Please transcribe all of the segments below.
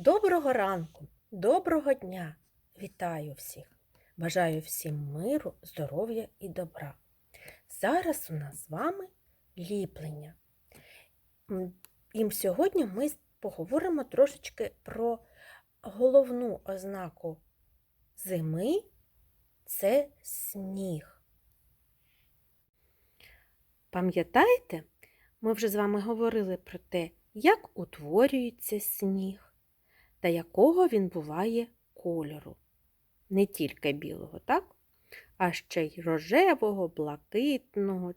Доброго ранку, доброго дня! Вітаю всіх! Бажаю всім миру, здоров'я і добра. Зараз у нас з вами ліплення. І сьогодні ми поговоримо трошечки про головну ознаку зими це сніг. Пам'ятаєте, ми вже з вами говорили про те, як утворюється сніг та якого він буває кольору. Не тільки білого, так? А ще й рожевого, блакитного,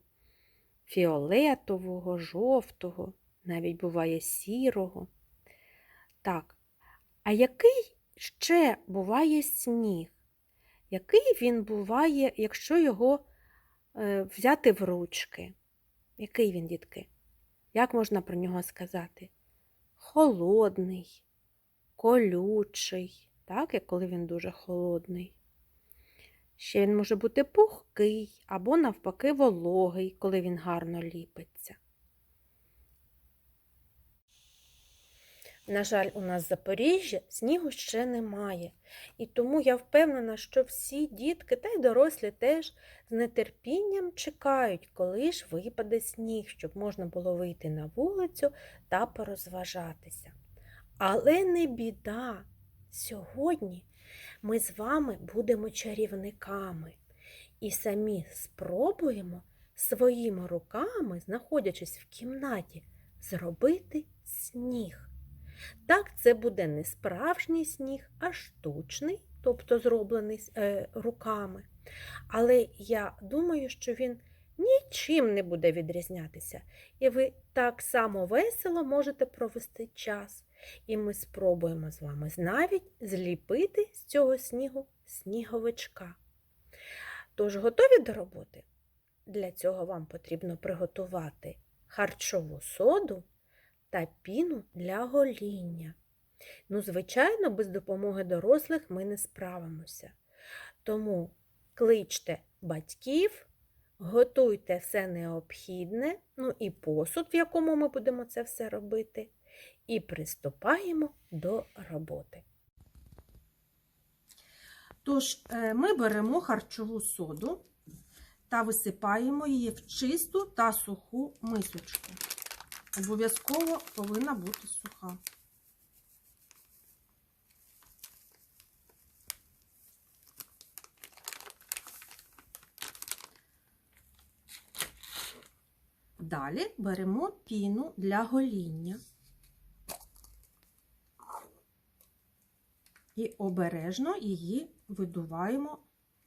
фіолетового, жовтого, навіть буває сірого. Так, а який ще буває сніг? Який він буває, якщо його е, взяти в ручки? Який він, дітки? Як можна про нього сказати? Холодний, колючий, так, як коли він дуже холодний. Ще він може бути пухкий або, навпаки, вологий, коли він гарно ліпиться. На жаль, у нас в Запоріжжі снігу ще немає, і тому я впевнена, що всі дітки та й дорослі теж з нетерпінням чекають, коли ж випаде сніг, щоб можна було вийти на вулицю та порозважатися. Але не біда. Сьогодні ми з вами будемо чарівниками і самі спробуємо своїми руками, знаходячись в кімнаті, зробити сніг. Так, це буде не справжній сніг, а штучний, тобто зроблений е, руками. Але я думаю, що він нічим не буде відрізнятися, і ви так само весело можете провести час. І ми спробуємо з вами навіть зліпити з цього снігу сніговичка. Тож, готові до роботи? Для цього вам потрібно приготувати харчову соду та піну для гоління. Ну, звичайно, без допомоги дорослих ми не справимося. Тому кличте батьків, готуйте все необхідне, ну і посуд, в якому ми будемо це все робити, і приступаємо до роботи. Тож, е, ми беремо харчову соду та висипаємо її в чисту та суху мисочку. Обов'язково повинна бути суха. Далі беремо піну для гоління і обережно її видуваємо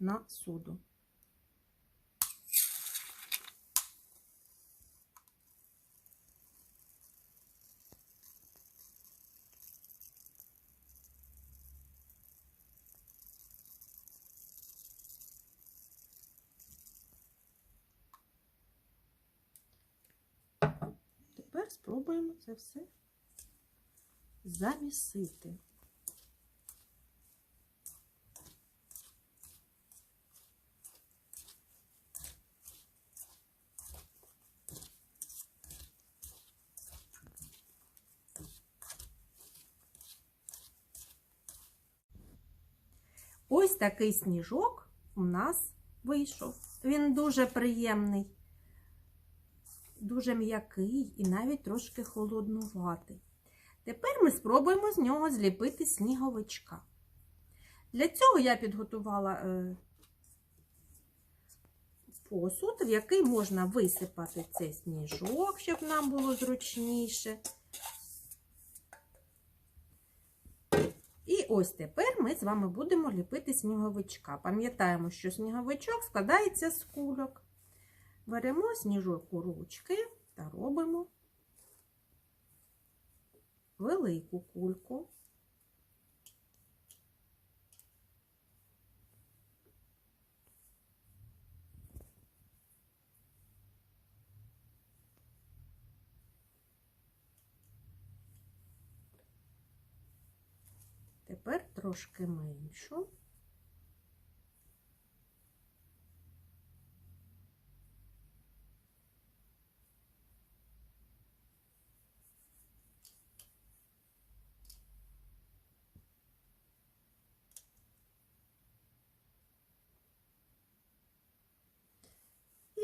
на суду. Тепер спробуємо це все замісити. Ось такий сніжок у нас вийшов. Він дуже приємний, дуже м'який і навіть трошки холоднуватий. Тепер ми спробуємо з нього зліпити сніговичка. Для цього я підготувала е, посуд, в який можна висипати цей сніжок, щоб нам було зручніше. І ось тепер ми з вами будемо ліпити сніговичка. Пам'ятаємо, що сніговичок складається з кульок. Беремо сніжок ручки та робимо велику кульку. Тепер трошки меншу.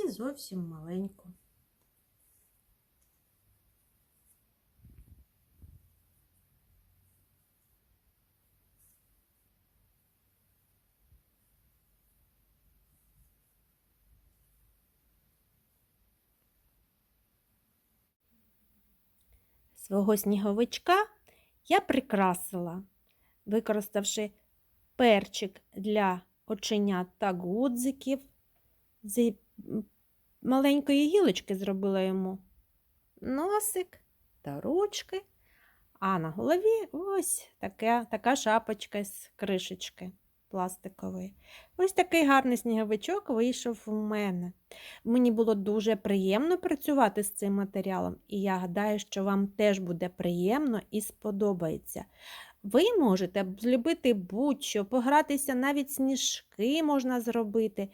І зовсім маленьку. Свого сніговичка я прикрасила, використавши перчик для оченят та гудзиків. З маленької гілочки зробила йому носик та ручки, а на голові ось така, така шапочка з кришечки пластикової. Ось такий гарний сніговичок вийшов у мене. Мені було дуже приємно працювати з цим матеріалом, і я гадаю, що вам теж буде приємно і сподобається. Ви можете зробити будь-що, погратися, навіть сніжки можна зробити,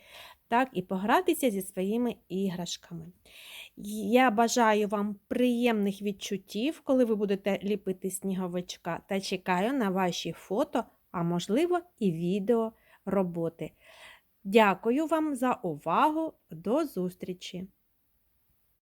так, і погратися зі своїми іграшками. Я бажаю вам приємних відчуттів, коли ви будете ліпити сніговичка, та чекаю на ваші фото, а можливо і відео роботи. Дякую вам за увагу. До зустрічі!